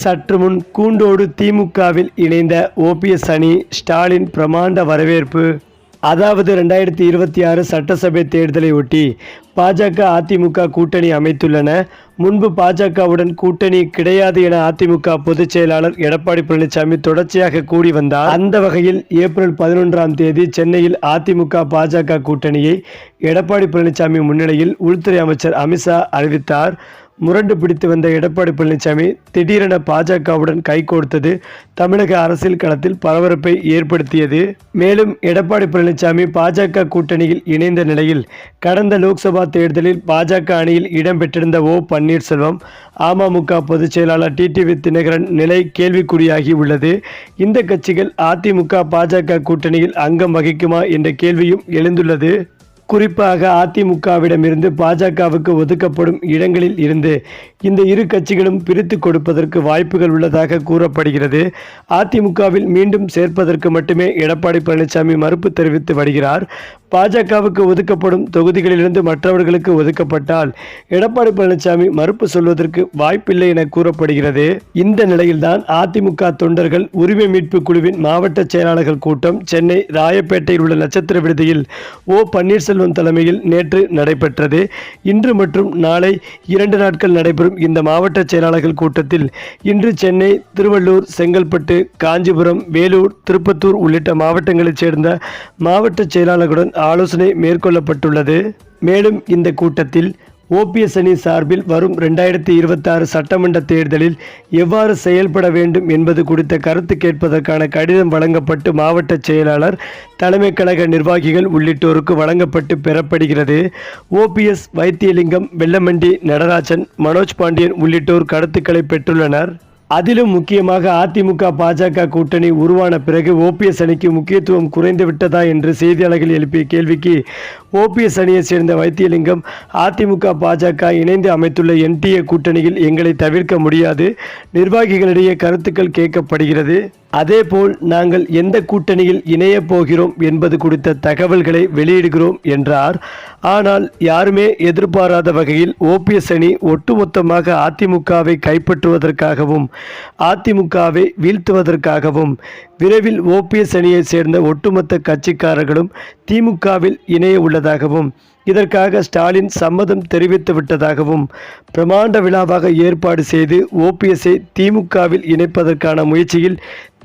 சற்று முன் கூண்டோடு திமுகவில் இணைந்த ஓபிஎஸ் அணி ஸ்டாலின் பிரமாண்ட வரவேற்பு. அதாவது ரெண்டாயிரத்தி இருபத்தி ஆறு சட்டசபை தேர்தலை ஒட்டி பாஜக அதிமுக கூட்டணி அமைத்துள்ளன. முன்பு பாஜகவுடன் கூட்டணி கிடையாது என அதிமுக பொதுச் செயலாளர் எடப்பாடி பழனிசாமி தொடர்ச்சியாக கூடி வந்தார். அந்த வகையில் ஏப்ரல் பதினொன்றாம் தேதி சென்னையில் அதிமுக பாஜக கூட்டணியை எடப்பாடி பழனிசாமி முன்னிலையில் உள்துறை அமைச்சர் அமித்ஷா அறிவித்தார். முரண்டு பிடித்து வந்த எடப்பாடி பழனிசாமி திடீரென பாஜகவுடன் கைகோர்த்தது தமிழக அரசியல் களத்தில் பரபரப்பை ஏற்படுத்தியது. மேலும் எடப்பாடி பழனிசாமி பாஜக கூட்டணியில் இணைந்த நிலையில் கடந்த லோக்சபா தேர்தலில் பாஜக அணியில் இடம்பெற்றிருந்த ஓ பன்னீர்செல்வம் அமமுக பொதுச் செயலாளர் டிடிவி தினகரன் நிலை கேள்விக்குறியாகி உள்ளது. இந்த கட்சிகள் அதிமுக பாஜக கூட்டணியில் அங்கம் வகிக்குமா என்ற கேள்வியும் எழுந்துள்ளது. குறிப்பாக அதிமுகவிடமிருந்து பாஜகவுக்கு ஒதுக்கப்படும் இடங்களில் இருந்து இந்த இரு கட்சிகளும் பிரித்து கொடுப்பதற்கு வாய்ப்புகள் உள்ளதாக கூறப்படுகிறது. அதிமுகவில் மீண்டும் சேர்ப்பதற்கு மட்டுமே எடப்பாடி பழனிசாமி மறுப்பு தெரிவித்து வருகிறார். பாஜகவுக்கு ஒதுக்கப்படும் தொகுதிகளிலிருந்து மற்றவர்களுக்கு ஒதுக்கப்பட்டால் எடப்பாடி பழனிசாமி மறுப்பு சொல்வதற்கு வாய்ப்பில்லை என கூறப்படுகிறது. இந்த நிலையில்தான் அதிமுக தொண்டர்கள் உரிமை மீட்பு குழுவின் மாவட்ட செயலாளர்கள் கூட்டம் சென்னை ராயப்பேட்டையில் உள்ள நட்சத்திர விடுதியில் ஓ பன்னீர்செல்வம் தலைமையில் நேற்று நடைபெற்றது. இன்று மற்றும் நாளை இரண்டு நாட்கள் நடைபெறும் இந்த மாவட்ட செயலாளர்கள் கூட்டத்தில் இன்று சென்னை திருவள்ளூர் செங்கல்பட்டு காஞ்சிபுரம் வேலூர் திருப்பத்தூர் உள்ளிட்ட மாவட்டங்களைச் சேர்ந்த மாவட்ட செயலாளர்களுடன் ஆலோசனை மேற்கொள்ளப்பட்டுள்ளது. மேலும் இந்த கூட்டத்தில் ஓபிஎஸ் அணி சார்பில் வரும் ரெண்டாயிரத்தி இருபத்தாறு சட்டமன்ற தேர்தலில் எவ்வாறு செயல்பட வேண்டும் என்பது குறித்த கருத்து கேட்பதற்கான கடிதம் வழங்கப்பட்டு மாவட்ட செயலாளர் தலைமை கழக நிர்வாகிகள் உள்ளிட்டோருக்கு வழங்கப்பட்டு பெறப்படுகிறது. ஓபிஎஸ் வைத்தியலிங்கம் வெள்ளமண்டி நடராஜன் மனோஜ் பாண்டியன் உள்ளிட்டோர் கருத்துக்களை பெற்றுள்ளனர். அதிலும் முக்கியமாக அதிமுக பாஜக கூட்டணி உருவான பிறகு ஓபிஎஸ் அணிக்கு முக்கியத்துவம் குறைந்து விட்டதா என்று செய்தியாளர்கள் எழுப்பிய கேள்விக்கு ஓபிஎஸ் அணியைச் சேர்ந்த வைத்தியலிங்கம் அதிமுக பாஜக இணைந்து அமைத்துள்ள என்டிஏ கூட்டணியில் எங்களை தவிர்க்க முடியாது. நிர்வாகிகளிடையே கருத்துக்கள் கேட்கப்படுகிறது. அதேபோல் நாங்கள் எந்த கூட்டணியில் இணையப் போகிறோம் என்பது குறித்த தகவல்களை வெளியிடுகிறோம் என்றார். ஆனால் யாருமே எதிர்பாராத வகையில் ஓபிஎஸ் அணி ஒட்டுமொத்தமாக அதிமுகவை கைப்பற்றுவதற்காகவும் அதிமுகவை வீழ்த்துவதற்காகவும் விரைவில் ஓபிஎஸ் அணியைச் சேர்ந்த ஒட்டுமொத்த கட்சிக்காரர்களும் திமுகவில் இணைய உள்ளதாகவும் இதற்காக ஸ்டாலின் சம்மதம் தெரிவித்து விட்டதாகவும் பிரமாண்ட விழாவாக ஏற்பாடு செய்து ஓபிஎஸ்ஐ திமுகவில் இணைப்பதற்கான முயற்சியில்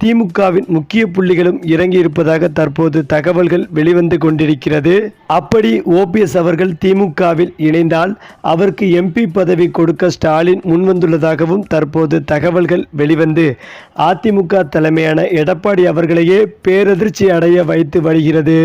திமுகவின் முக்கிய புள்ளிகளும் இறங்கியிருப்பதாக தற்போது தகவல்கள் வெளிவந்து கொண்டிருக்கிறது. அப்படி ஓபிஎஸ் அவர்கள் திமுகவில் இணைந்தால் அவருக்கு எம்பி பதவி கொடுக்க ஸ்டாலின் முன்வந்துள்ளதாகவும் தற்போது தகவல்கள் வெளிவந்து. அதிமுக தலைமையான எடப்பாடி அவர்களையே பேரதிர்ச்சி அடைய வைத்து வருகிறது.